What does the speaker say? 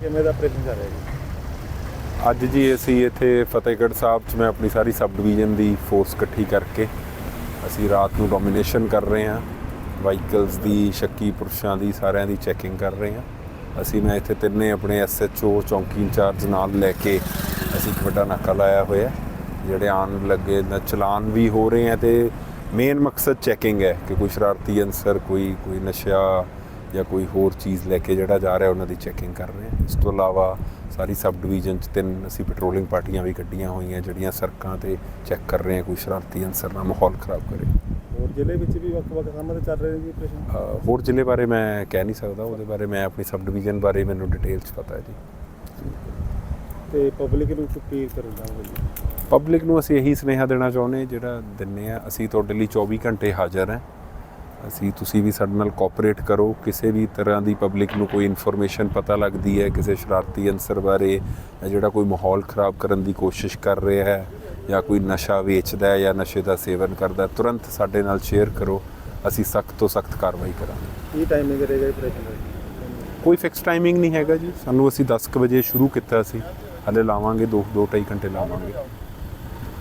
ਕਿਵੇਂ ਦਾ ਆਪਰੇਸ਼ਨ ਕਰ ਰਹੇ ਜੀ? ਅੱਜ ਜੀ ਅਸੀਂ ਇੱਥੇ ਫਤਿਹਗੜ੍ਹ ਸਾਹਿਬ 'ਚ ਮੈਂ ਆਪਣੀ ਸਾਰੀ ਸਬ ਡਿਵੀਜ਼ਨ ਦੀ ਫੋਰਸ ਇਕੱਠੀ ਕਰਕੇ ਅਸੀਂ ਰਾਤ ਨੂੰ ਡੋਮੀਨੇਸ਼ਨ ਕਰ ਰਹੇ ਹਾਂ। ਵਾਹੀਕਲਸ ਦੀ, ਸ਼ੱਕੀ ਪੁਰਸ਼ਾਂ ਦੀ, ਸਾਰਿਆਂ ਦੀ ਚੈਕਿੰਗ ਕਰ ਰਹੇ ਹਾਂ। ਅਸੀਂ ਮੈਂ ਇੱਥੇ ਤਿੰਨੇ ਆਪਣੇ ਐਸਐਚਓ ਚੌਂਕੀ ਇੰਚਾਰਜ ਨਾਲ ਲੈ ਕੇ ਅਸੀਂ ਇੱਕ ਵੱਡਾ ਨਾਕਾ ਲਾਇਆ ਹੋਇਆ ਜਿਹੜੇ ਆਉਣ ਲੱਗੇ ਨਾ, ਚਲਾਨ ਵੀ ਹੋ ਰਹੇ ਆ ਤੇ ਮੇਨ ਮਕਸਦ ਚੈਕਿੰਗ ਹੈ ਕਿ ਕੋਈ ਸ਼ਰਾਰਤੀ ਅਨਸਰ ਕੋਈ ਕੋਈ ਨਸ਼ਾ ਜਾਂ ਕੋਈ ਹੋਰ ਚੀਜ਼ ਲੈ ਕੇ ਜਿਹੜਾ ਜਾ ਰਿਹਾ ਉਹਨਾਂ ਦੀ ਚੈਕਿੰਗ ਕਰ ਰਹੇ ਹਾਂ। ਇਸ ਤੋਂ ਇਲਾਵਾ ਸਾਰੀ ਸਬ ਡਿਵੀਜ਼ਨ ਚ ਤਿੰਨ ਅਸੀਂ ਪੈਟਰੋਲਿੰਗ ਪਾਰਟੀਆਂ ਵੀ ਕੱਢੀਆਂ ਹੋਈਆਂ ਜਿਹੜੀਆਂ ਸੜਕਾਂ ਤੇ ਚੈੱਕ ਕਰ ਰਹੇ ਆ ਕੋਈ ਸ਼ਰਾਰਤੀ ਅਨਸਰ ਨਾ ਮਾਹੌਲ ਖਰਾਬ ਕਰੇ। ਹੋਰ ਜ਼ਿਲ੍ਹੇ ਵਿੱਚ ਵੀ ਵੱਖ-ਵੱਖ ਥਾਵਾਂ ਤੇ ਚੱਲ ਰਹੇ ਜੀ ਆਪਰੇਸ਼ਨ ਹੋਰ ਜ਼ਿਲ੍ਹੇ ਬਾਰੇ ਮੈਂ ਕਹਿ ਨਹੀਂ ਸਕਦਾ ਉਹਦੇ ਬਾਰੇ ਮੈਂ ਆਪਣੀ ਸਬ ਡਿਵੀਜ਼ਨ ਬਾਰੇ ਮੈਨੂੰ ਡਿਟੇਲ ਚ ਪਤਾ ਹੈ ਜੀ। ਤੇ ਪਬਲਿਕ ਨੂੰ ਅਪੀਲ ਕਰਨ ਜੀ? ਪਬਲਿਕ ਨੂੰ ਅਸੀਂ ਇਹੀ ਸੁਨੇਹਾ ਦੇਣਾ ਚਾਹੁੰਦੇ ਜਿਹੜਾ ਦਿੰਨੇ ਆ ਅਸੀਂ ਤੁਹਾਡੇ ਲਈ 24 ਘੰਟੇ ਹਾਜ਼ਰ ਹਾਂ। ਅਸੀਂ ਤੁਸੀਂ ਵੀ ਸਾਡੇ ਨਾਲ ਕੋਆਪਰੇਟ ਕਰੋ। ਕਿਸੇ ਵੀ ਤਰ੍ਹਾਂ ਦੀ ਪਬਲਿਕ ਨੂੰ ਕੋਈ ਇਨਫੋਰਮੇਸ਼ਨ ਪਤਾ ਲੱਗਦੀ ਹੈ ਕਿਸੇ ਸ਼ਰਾਰਤੀ ਅਨਸਰ ਬਾਰੇ ਜਾਂ ਜਿਹੜਾ ਕੋਈ ਮਾਹੌਲ ਖਰਾਬ ਕਰਨ ਦੀ ਕੋਸ਼ਿਸ਼ ਕਰ ਰਿਹਾ ਹੈ ਜਾਂ ਕੋਈ ਨਸ਼ਾ ਵੇਚਦਾ ਹੈ ਜਾਂ ਨਸ਼ੇ ਦਾ ਸੇਵਨ ਕਰਦਾ ਤੁਰੰਤ ਸਾਡੇ ਨਾਲ ਸ਼ੇਅਰ ਕਰੋ। ਅਸੀਂ ਸਖਤ ਤੋਂ ਸਖਤ ਕਾਰਵਾਈ ਕਰਾਂਗੇ। ਕੀ ਟਾਈਮਿੰਗ ਰਹੇਗਾ ਆਪਰੇਸ਼ਨ ਕੋਈ ਫਿਕਸ ਟਾਈਮਿੰਗ ਨਹੀਂ ਹੈਗਾ ਜੀ। ਸਾਨੂੰ ਅਸੀਂ 10 ਕੁ ਵਜੇ ਸ਼ੁਰੂ ਕੀਤਾ ਸੀ। ਹਲੇ ਲਾਵਾਂਗੇ 2 2 2.5 ਘੰਟੇ ਲਾਵਾਂਗੇ।